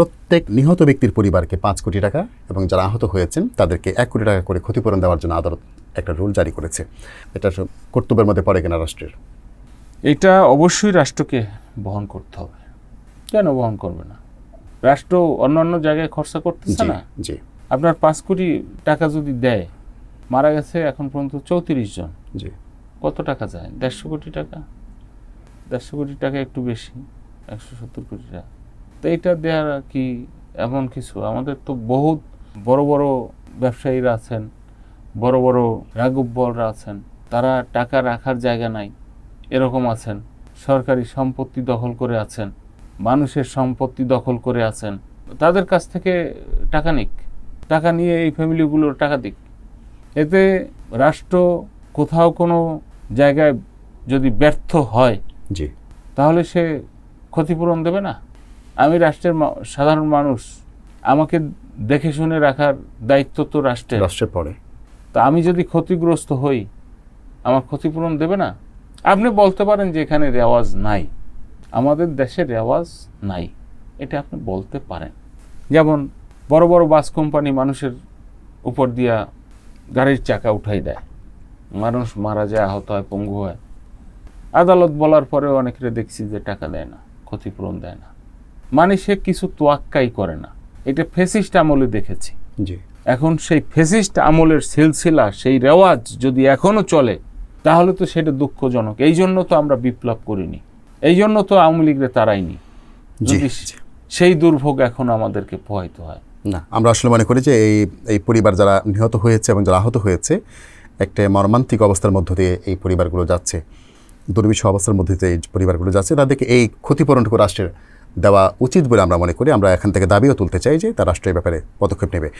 প্রত্যেক নিহত ব্যক্তির পরিবারকে পাঁচ কোটি টাকা এবং যারা আহত হয়েছেন তাদেরকে এক কোটি টাকা করে ক্ষতিপূরণ দেওয়ার জন্য আদালত একটা রুল জারি করেছে। এটা কর্তব্যের মধ্যে পড়ে কিনা রাষ্ট্রের? এটা অবশ্যই রাষ্ট্রকে বহন করতে হবে। কেন বহন করবে না? রাষ্ট্র অন্যান্য জায়গায় খরচা করতেছে না। জি। আপনার পাঁচ কোটি টাকা যদি দেয় মারা গেছে এখন পর্যন্ত চৌত্রিশ জন। জি। কত টাকা যায়? দেড়শো কোটি টাকা? দেড়শো কোটি টাকা একটু বেশি একশো সত্তর কোটি টাকা। তো এটা দেওয়ার কি এমন কিছু? আমাদের তো বহুত বড় বড় ব্যবসায়ীরা আছেন বড় বড় রাগব্বলরা আছেন তারা টাকা রাখার জায়গা নাই এরকম আছেন। সরকারি সম্পত্তি দখল করে আছেন মানুষের সম্পত্তি দখল করে আছেন। তাদের কাছ থেকে টাকা নিক টাকা নিয়ে এই ফ্যামিলিগুলোর টাকা দিক। এতে রাষ্ট্র কোথাও কোনো জায়গায় যদি ব্যর্থ হয় জি। তাহলে সে ক্ষতিপূরণ দেবে না? আমি রাষ্ট্রের সাধারণ মানুষ আমাকে দেখে শুনে রাখার দায়িত্ব তো রাষ্ট্রের। রাষ্ট্রের পরে। তা আমি যদি ক্ষতিগ্রস্ত হই আমার ক্ষতিপূরণ দেবে না? আপনি বলতে পারেন যে এখানে রেওয়াজ নাই। আমাদের দেশে রেওয়াজ নাই। এটা আপনি বলতে পারেন। যেমন বড় বড় বাস কোম্পানি মানুষের উপর দিয়া গাড়ির চাকা উঠাই দেয়। মানুষ মারা যায় আহত হয় পঙ্গু হয়। আদালত বলার পরেও অনেকের দেখছি যে টাকা দেয় না ক্ষতিপূরণ দেয় না। মানে সে কিছু তোয়াক্কাই করে না। এটা ফেসিস্ট আমলে দেখেছি। জি। এখন সেই ফেসিস্ট আমলের সিলসিলা সেই রেওয়াজ যদি এখনও চলে তাহলে তো সেটা দুঃখজনক। এই জন্য তো আমরা বিপ্লব করিনি। এই জন্য তো আওয়ামী লীগরে তারাইনি যদি সেই দুর্ভোগ এখন আমাদেরকে পোহাইতে হয়। না আমরা আসলে মনে করি যে এই এই পরিবার যারা নিহত হয়েছে এবং যারা আহত হয়েছে একটা মর্মান্তিক অবস্থার মধ্য দিয়ে এই পরিবারগুলো যাচ্ছে। দুর্বিষ অবস্থার মধ্যে দিয়ে এই পরিবারগুলো যাচ্ছে তাদেরকে এই ক্ষতিপূরণটুকু রাষ্ট্রের দেওয়া উচিত বলে আমরা মনে করি। আমরা এখান থেকে দাবিও তুলতে চাই যে তার রাষ্ট্রের ব্যাপারে পদক্ষেপ নেবে।